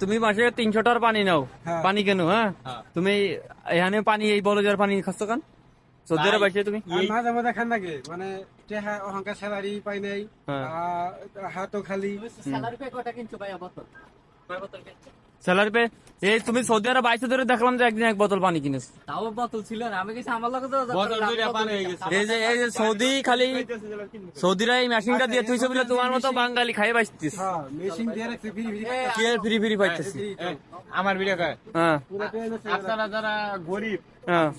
তুমি মাসে তিনশো টাকার পানি নাও। হ্যাঁ। পানি কেন হ্যাঁ? হ্যাঁ। তুমি এখানে পানি এই বলজার পানি খাচ্ছ কেন? সৌদি আরব আসে তুমি? মাঝে মাঝে খান নাকি? মানে টেহা অহংকার স্যালারি পাই নাই। হ্যাঁ। হাতও খালি। স্যালারি পে কটা কিনছো? ভাই স্যালারি পে এই তুমি সৌদি আরব আইসে ধরে দেখলাম যে একদিন এক বোতল পানি কিনেছ। তাও বোতল ছিল না আমি কিছু আমার লগে তো বোতল দুইটা পানি হয়ে গেছে। এই যে এই যে সৌদি খালি সৌদিরা এই মেশিনটা দিয়ে তুইছো বলে তোমার মতো বাঙালি খাই বাইছিস হ্যাঁ মেশিন দিয়ে রাখছে ফিরি ফিরি কি ফ্রি ফ্রি পাইতেছি? আমার ভিডিও কয়? হ্যাঁ। আপনারা যারা গরিব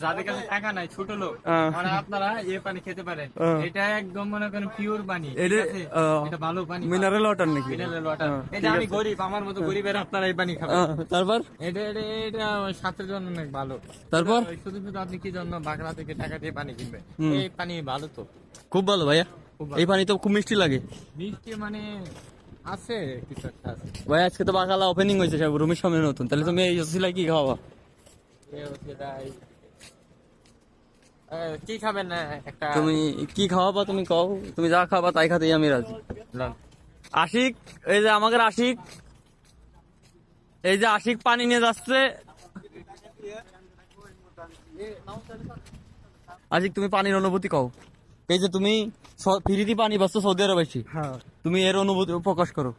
যাদের কাছে টাকা নাই ছোট লোক হ্যাঁ। মানে আপনারা এ পানি খেতে পারেন হ্যাঁ। এটা একদম মনে করেন পিওর পানি এটা, ভালো পানি। মিনারেল ওয়াটার নাকি? মিনারেল ওয়াটার হ্যাঁ, এটা আমি গরিব আমার মতো গরিবের আপনারা এই পানি খাবেন। হ্যাঁ, তারপর? এটা এটা এটা স্বাস্থ্যের জন্য অনেক ভালো। তারপর? শুধু শুধু আপনি কি জন্য বাগড়া থেকে টাকা দিয়ে পানি কিনবেন? এই পানি ভালো তো। খুব ভালো ভাইয়া। এই পানি তো খুব মিষ্টি লাগে। মিষ্টি মানে আছে কিছু একটা আছে। ভাই আজকে তো বাকালা ওপেনিং হয়েছে সব রুমের সামনে নতুন। তাহলে তুমি এই সিলাই কি খাওয়া এ হচ্ছে তাই। এ, কি খাবেন একটা তুমি কি খাওয়াবা তুমি কও? তুমি যা খাবা তাই খাতেই আমি রাজি। আশিক এই যে আমাদের আশিক এই যে আশিক পানি নিয়ে যাচ্ছে। আশিক তুমি পানির অনুভূতি কও। এই যে তুমি ফিরিতি পানি পাচ্ছ সৌদি আরব আছি হ্যাঁ। তুমি এর অনুভূতি প্রকাশ করো।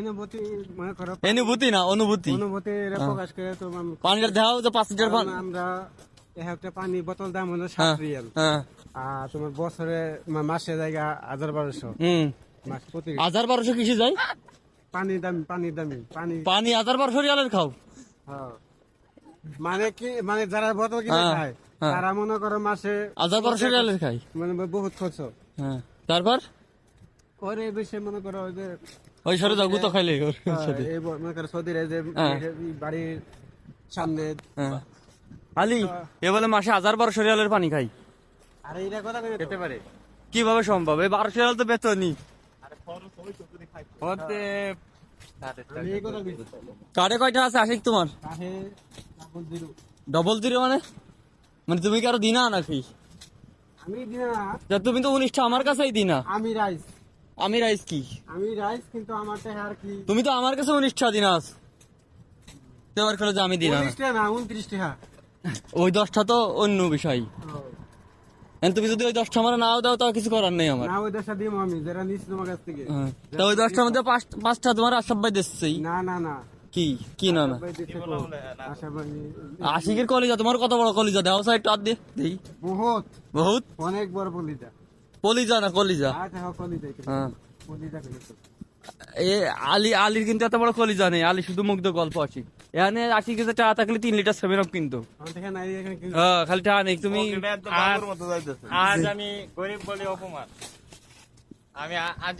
অনুভূতি মনে করো। অনুভূতি না অনুভূতি। অনুভূতি প্রকাশ করে তো পানিটা যে পাঁচ লিটার পানি। আমরা একটা পানি বোতল দাম হলো হ্যাঁ সাত রিয়াল। হ্যাঁ। আর তোমার বছরে মাসে জায়গা হাজার বারোশো। মাস প্রতি হাজার বারোশো কিসে যায়? পানি দামি পানির দামি। পানি পানি হাজার বারোশো রিয়ালের খাও। হ্যাঁ। মানে কি মানে যারা বোতল কিনে খায়। তারা মনে করো মাসে হাজার বারোশো রিয়ালের খাই মানে বহুত খরচ। হ্যাঁ। তারপর? ওরে বেশি মনে করো ওই যে ওই সরে যাও গুতো খাইলে। মনে করো সৌদির এই যে বাড়ির সামনে। আলি এ বলে মাসে হাজার বারোশো রিয়ালের পানি খাই। আর এইটা কথা খেতে পারে। কীভাবে সম্ভব? এই বারোশো রিয়াল তো বেতনই। কার্ডে কয়টা আছে? আশিক তোমার? ডাবল জিরো মানে? মানে তুমি কি আরও দিনা নাকি? আমি দিনা। তুমি তো উনিশটা আমার কাছেই দিনা। আমি রাইস আমি রাইস কি? আমি রাইস কিন্তু আমার আর কি? তুমি তো আমার কাছে উনিশটা দিনা আস তোমার খেলো যে আমি দিনা না। উনিশ টাকা না উনত্রিশ টাকা ওই দশটা তো অন্য বিষয়। তুমি যদি ওই দশটা আমার নাও দাও তাও কিছু করার নেই আমার। না ওই দশটা দিব আমি যারা তোমার কাছ থেকে। হ্যাঁ। তা ওই দশটার মধ্যে পাঁচ- পাঁচটা তোমার আশাব ভাই দিচ্ছেই না না না। কি কি না না আশিকের কলিজা তোমার কত বড় কলিজা? দেও সাইড টাত দিয়ে দেই বহুত। বহুত? অনেক বড় পলিটা কলিজা না কলিজা। আচ্ছা হ্যাঁ কলিটা হ্যাঁ। কলিটা এ আলি আলির কিন্তু এত বড় কলিজা নেই। আলি শুধু মুগ্ধ গল্প আছে। এখানে আশি কেজি চা থাকলে তিন লিটার সেভেন আপ কিন্তু। আমার থেকে নাই এখানে কি হ্যাঁ খালি চা নেই তুমি আজ আমি গরিব বলে অপমান। আমি আজ